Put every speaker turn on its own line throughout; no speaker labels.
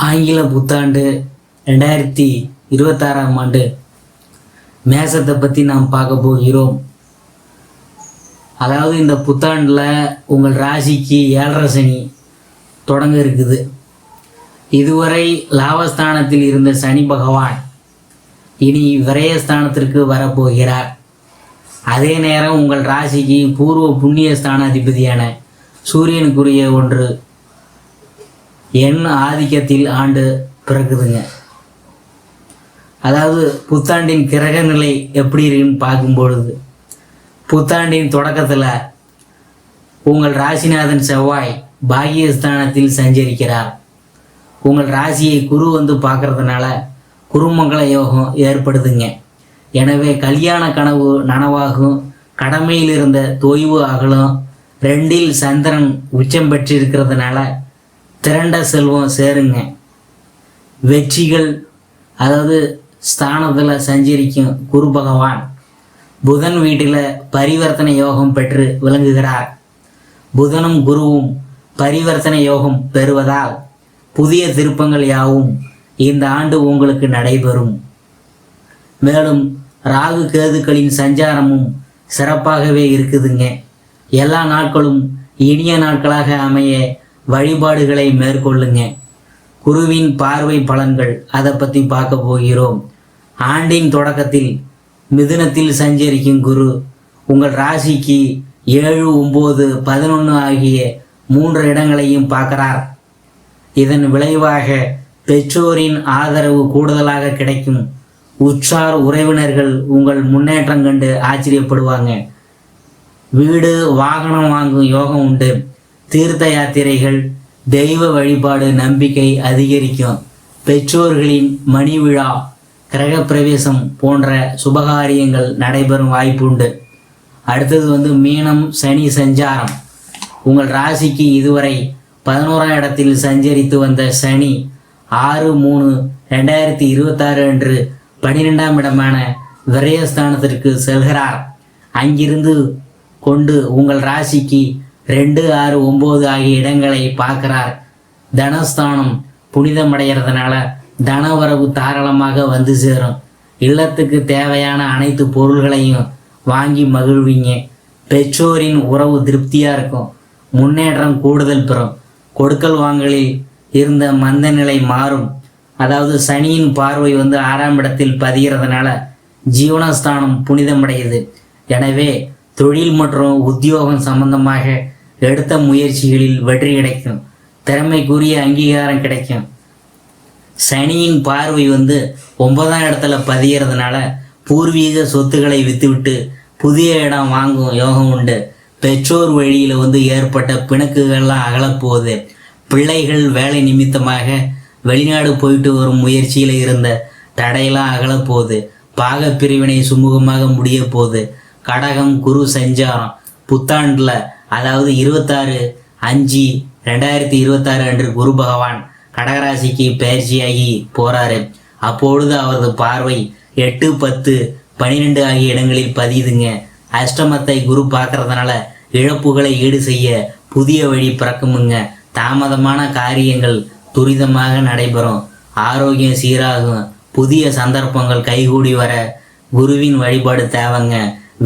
ஆங்கில புத்தாண்டு ரெண்டாயிரத்தி இருபத்தாறாம் ஆண்டு. மேசத்தை பற்றி நாம் பார்க்க போகிறோம். அதாவது இந்த புத்தாண்டில் உங்கள் ராசிக்கு ஏழரை சனி தொடங்க இருக்குது. இதுவரை லாபஸ்தானத்தில் இருந்த சனி பகவான் இனி விரயஸ்தானத்திற்கு வரப்போகிறார். அதே நேரம் உங்கள் ராசிக்கு பூர்வ புண்ணிய ஸ்தானாதிபதியான சூரியனுக்குரிய ஒன்று என் ஆதிக்கத்தில் ஆண்டு பிறக்குதுங்க. அதாவது புத்தாண்டின் கிரக நிலை எப்படி இருக்குன்னு பார்க்கும்பொழுது புத்தாண்டின் தொடக்கத்தில் உங்கள் ராசிநாதன் செவ்வாய் பாகியஸ்தானத்தில் சஞ்சரிக்கிறார். உங்கள் ராசியை குரு வந்து பார்க்கறதுனால குருமங்கள யோகம் ஏற்படுதுங்க. எனவே கல்யாண கனவு நனவாகும் கடமையில் இருந்த தொய்வு அகலும் ரெண்டில் சந்திரன் உச்சம் பெற்றிருக்கிறதுனால திரண்ட செல்வம் சேருங்க. வெற்றிகள் அதாவது ஸ்தானத்தில் சஞ்சரிக்கும் குரு பகவான் புதன் வீட்டில் பரிவர்த்தனை யோகம் பெற்று விளங்குகிறார். புதனும் குருவும் பரிவர்த்தனை யோகம் பெறுவதால் புதிய திருப்பங்கள் யாவும் இந்த ஆண்டு உங்களுக்கு நடைபெறும். மேலும் ராகு கேதுக்களின் சஞ்சாரமும் சிறப்பாகவே இருக்குதுங்க. எல்லா நாட்களும் இனிய நாட்களாக அமைய வழிபாடுகளை மேற்கொள்ளுங்க. குருவின் பார்வை பலன்கள் அதை பற்றி பார்க்க போகிறோம். ஆண்டின் தொடக்கத்தில் மிதுனத்தில் சஞ்சரிக்கும் குரு உங்கள் ராசிக்கு ஏழு ஒம்பது பதினொன்று ஆகிய மூன்று இடங்களையும் பார்க்கிறார். இதன் விளைவாக பெற்றோரின் ஆதரவு கூடுதலாக கிடைக்கும். உற்றார் உறவினர்கள் உங்கள் முன்னேற்றம் கண்டு ஆச்சரியப்படுவாங்க. வீடு வாகனம் வாங்கும் யோகம் உண்டு. தீர்த்த யாத்திரைகள் தெய்வ வழிபாடு நம்பிக்கை அதிகரிக்கும். பெற்றோர்களின் மணி விழா கிரகப்பிரவேசம் போன்ற சுபகாரியங்கள் நடைபெறும் வாய்ப்புண்டு. அடுத்தது வந்து மீனம் சனி சஞ்சாரம். உங்கள் ராசிக்கு இதுவரை பதினோராம் இடத்தில் சஞ்சரித்து வந்த சனி ஆறு மூணு ரெண்டாயிரத்தி இருபத்தாறு அன்று பனிரெண்டாம் இடமான விரயஸ்தானத்திற்கு செல்கிறார். அங்கிருந்து கொண்டு உங்கள் ராசிக்கு ரெண்டு ஆறு ஒம்பது ஆகிய இடங்களை பார்க்கிறார். தனஸ்தானம் புனிதமடைகிறதுனால தனவரவு தாராளமாக வந்து சேரும். இல்லத்துக்கு தேவையான அனைத்து பொருள்களையும் வாங்கி மகிழ்வீங்க. பெற்றோரின் உறவு திருப்தியாக இருக்கும். முன்னேற்றம் கூடுதல் பெறும். கொடுக்கல் வாங்கலில் இருந்த மந்த நிலை மாறும். அதாவது சனியின் பார்வை வந்து ஆறாம் இடத்தில் பதிகிறதுனால ஜீவனஸ்தானம் புனிதமடையுது. எனவே தொழில் மற்றும் உத்தியோகம் சம்பந்தமாக எடுத்த முயற்சிகளில் வெற்றி கிடைக்கும். திறமைக்குரிய அங்கீகாரம் கிடைக்கும். சனியின் பார்வை வந்து ஒன்பதாம் இடத்துல பதியறதுனால பூர்வீக சொத்துக்களை வித்துவிட்டு புதிய இடம் வாங்கும் யோகம் உண்டு. பெற்றோர் வழியில் வந்து ஏற்பட்ட பிணக்குகள்லாம் அகலப்போகுது. பிள்ளைகள் வேலை நிமித்தமாக வெளிநாடு போயிட்டு வரும் முயற்சியில் இருந்த தடையெல்லாம் அகலப்போகுது. பாக பிரிவினை சுமூகமாக முடிய போகுது கடகம் குரு சஞ்சாரம் புத்தாண்டில் அதாவது இருபத்தாறு அஞ்சு ரெண்டாயிரத்தி இருபத்தாறு அன்று குரு பகவான் கடகராசிக்கு பயிற்சியாகி போறாரு. அப்பொழுது அவரது பார்வை எட்டு பத்து பன்னிரெண்டு ஆகிய இடங்களில் பதியுதுங்க. அஷ்டமத்தை குரு பார்க்கறதுனால இழப்புகளை ஈடு செய்ய புதிய வழி பிறக்குமுங்க. தாமதமான காரியங்கள் துரிதமாக நடைபெறும். ஆரோக்கியம் சீராகும். புதிய சந்தர்ப்பங்கள் கைகூடி வர குருவின் வழிபாடு தேவைங்க.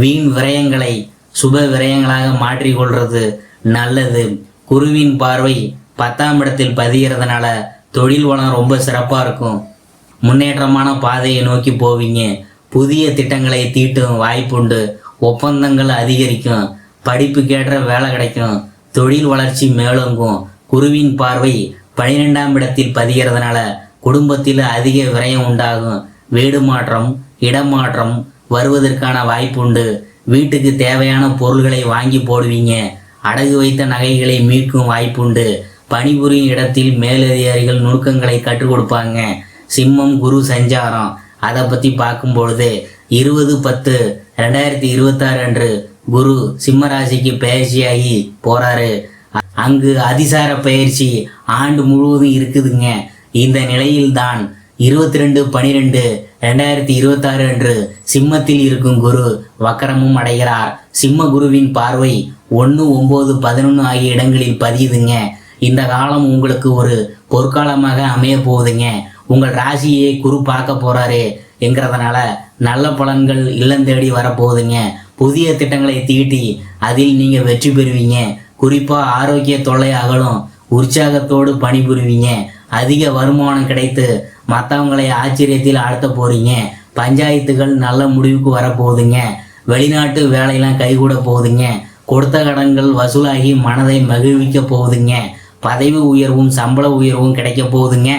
வீண் விரயங்களை சுப விரயங்களாக மாற்றிக்கொள்றது நல்லது. குருவின் பார்வை பத்தாம் இடத்தில் பதிகிறதுனால தொழில் வளம் ரொம்ப சிறப்பாக இருக்கும். முன்னேற்றமான பாதையை நோக்கி போவீங்க. புதிய திட்டங்களை தீட்டும் வாய்ப்புண்டு. ஒப்பந்தங்கள் அதிகரிக்கும். படிப்புக்கேற்ற வேலை கிடைக்கும். தொழில் வளர்ச்சி மேலோங்கும். குருவின் பார்வை பனிரெண்டாம் இடத்தில் பதிகிறதுனால குடும்பத்தில் அதிக விரயம் உண்டாகும். வீடு மாற்றம் இடமாற்றம் வருவதற்கான வாய்ப்புண்டு. வீட்டுக்கு தேவையான பொருள்களை வாங்கி போடுவீங்க. அடகு வைத்த நகைகளை மீட்கும் வாய்ப்புண்டு. பணிபுரியும் இடத்தில் மேலதிகாரிகள் நுணுக்கங்களை கற்றுக் கொடுப்பாங்க. சிம்மம் குரு சஞ்சாரம். அதை பற்றி பார்க்கும் பொழுது இருபது பத்து ரெண்டாயிரத்தி இருபத்தாறு அன்று குரு சிம்மராசிக்கு பயிற்சியாகி போறாரு. அங்கு அதிசார பயிற்சி ஆண்டு முழுவதும் இருக்குதுங்க. இந்த நிலையில்தான் இருபத்தி ரெண்டு பனிரெண்டு ரெண்டாயிரத்தி இருபத்தாறு அன்று சிம்மத்தில் இருக்கும் குரு வக்கரமும் அடைகிறார். சிம்ம குருவின் பார்வை ஒன்று ஒம்பது பதினொன்று ஆகிய இடங்களில் பதியுதுங்க. இந்த காலம் உங்களுக்கு ஒரு பொற்காலமாக அமைய போகுதுங்க. உங்கள் ராசியை குரு பார்க்க போறாரு என்கிறதுனால நல்ல பலன்கள் இல்லம் தேடி வரப்போகுதுங்க. புதிய திட்டங்களை தீட்டி அதில் நீங்க வெற்றி பெறுவீங்க. குறிப்பா ஆரோக்கிய தொல்லை அகலும் உற்சாகத்தோடு பணிபுரிவீங்க. அதிக வருமானம் கிடைத்து மற்றவங்களை ஆச்சரியத்தில் ஆழ்த்த போறீங்க. பஞ்சாயத்துகள் நல்ல முடிவுக்கு வரப்போகுதுங்க. வெளிநாட்டு வேலையெல்லாம் கைகூட போகுதுங்க. கொடுத்த கடன்கள் வசூலாகி மனதை மகிழ்விக்க போகுதுங்க. பதவி உயர்வும் சம்பள உயர்வும் கிடைக்க போகுதுங்க.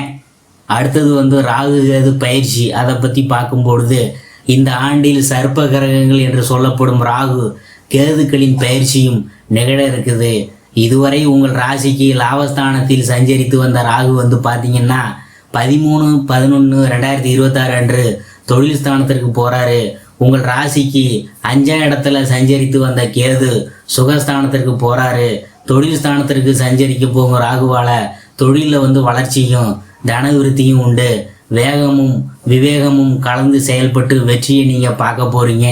அடுத்தது வந்து ராகு கேது பயிற்சி அதை பற்றி பார்க்கும்பொழுது இந்த ஆண்டில் சர்ப்ப கிரகங்கள் என்று சொல்லப்படும் ராகு கேதுக்களின் பயிற்சியும் நிகழ இருக்குது. இதுவரை உங்கள் ராசிக்கு லாபஸ்தானத்தில் சஞ்சரித்து வந்த ராகு வந்து பார்த்தீங்கன்னா பதிமூணு பதினொன்று ரெண்டாயிரத்தி இருபத்தாறு அன்று தொழில் ஸ்தானத்திற்கு போகிறாரு உங்கள் ராசிக்கு அஞ்சாம் இடத்துல சஞ்சரித்து வந்த கேது சுகஸ்தானத்திற்கு போகிறாரு தொழில் ஸ்தானத்திற்கு சஞ்சரிக்க போகும் ராகுவால தொழிலில் வந்து வளர்ச்சியும் தன விருத்தியும் உண்டு. வேகமும் விவேகமும் கலந்து செயல்பட்டு வெற்றியை நீங்கள் பார்க்க போகிறீங்க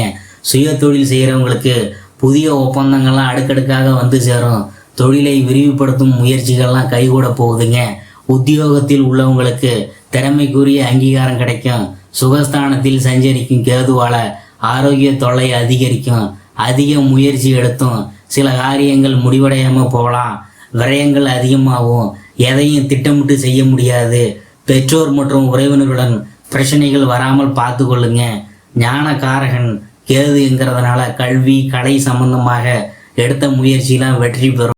சுய தொழில் செய்கிறவங்களுக்கு புதிய ஒப்பந்தங்கள்லாம் அடுக்கடுக்காக வந்து சேரும். தொழிலை விரிவுபடுத்தும் முயற்சிகள்லாம் கைகூட போகுதுங்க. உத்தியோகத்தில் உள்ளவங்களுக்கு திறமைக்குரிய அங்கீகாரம் கிடைக்கும். சுகஸ்தானத்தில் சஞ்சரிக்கும் கேதுவால ஆரோக்கிய தொல்லை அதிகரிக்கும். அதிக முயற்சி எடுத்தும் சில காரியங்கள் முடிவடையாமல் போகலாம். விரயங்கள் அதிகமாகும். எதையும் திட்டமிட்டு செய்ய முடியாது. பெற்றோர் மற்றும் உறவினர்களுடன் பிரச்சனைகள் வராமல் பார்த்து கொள்ளுங்க ஞானகாரகன் கேதுங்கிறதுனால கல்வி கலை சம்பந்தமாக எடுத்த முயற்சியெலாம் வெற்றி பெறும்.